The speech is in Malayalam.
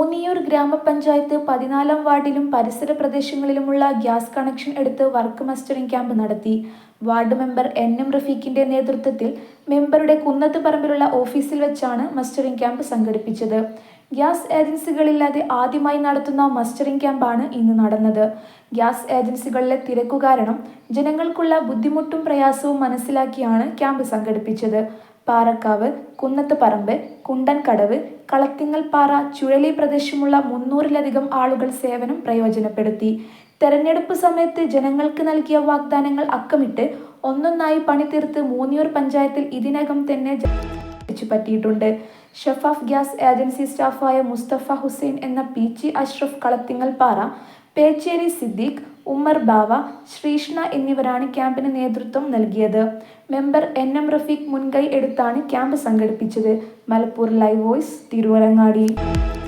മൂന്നിയൂർ ഗ്രാമപഞ്ചായത്ത് പതിനാലാം വാർഡിലും പരിസര പ്രദേശങ്ങളിലുമുള്ള ഗ്യാസ് കണക്ഷൻ എടുത്ത് വർക്ക് മസ്റ്ററിംഗ് ക്യാമ്പ് നടത്തി. വാർഡ് മെമ്പർ എൻ എം റഫീഖിന്റെ നേതൃത്വത്തിൽ മെമ്പറുടെ കുന്നത്ത് പറമ്പിലുള്ള ഓഫീസിൽ വെച്ചാണ് മസ്റ്ററിംഗ് ക്യാമ്പ് സംഘടിപ്പിച്ചത്. ഗ്യാസ് ഏജൻസികളില്ലാതെ ആദ്യമായി നടത്തുന്ന മസ്റ്ററിംഗ് ക്യാമ്പാണ് ഇന്ന് നടന്നത്. ഗ്യാസ് ഏജൻസികളിലെ തിരക്കു കാരണം ജനങ്ങൾക്കുള്ള ബുദ്ധിമുട്ടും പ്രയാസവും മനസ്സിലാക്കിയാണ് ക്യാമ്പ് സംഘടിപ്പിച്ചത്. പാറക്കാവ് കുന്നത്ത് പറമ്പ് കുണ്ടൻകടവ് കളത്തിങ്ങൽപ്പാറ ചുഴലി പ്രദേശമുള്ള മുന്നൂറിലധികം ആളുകൾ സേവനം പ്രയോജനപ്പെടുത്തി. തെരഞ്ഞെടുപ്പ് സമയത്ത് ജനങ്ങൾക്ക് നൽകിയ വാഗ്ദാനങ്ങൾ അക്കമിട്ട് ഒന്നൊന്നായി പണി തീർത്ത് മൂന്നിയൂർ പഞ്ചായത്തിൽ ഇതിനകം തന്നെ പറ്റിയിട്ടുണ്ട് ഷഫാഫ് ഗ്യാസ് ഏജൻസി സ്റ്റാഫായ മുസ്തഫ ഹുസൈൻ എന്ന പി. ജി. അഷ്റഫ് കളത്തിങ്ങൽ പാറ പേച്ചേരി സിദ്ദീഖ് ഉമ്മർ ബാവ ശ്രീഷ്ണ എന്നിവരാണ് ക്യാമ്പിന് നേതൃത്വം നൽകിയത്. മെമ്പർ എൻ എം റഫീഖ് മുൻകൈ എടുത്താണ് ക്യാമ്പ് സംഘടിപ്പിച്ചത്. Malappuram live voice Tirurangadi.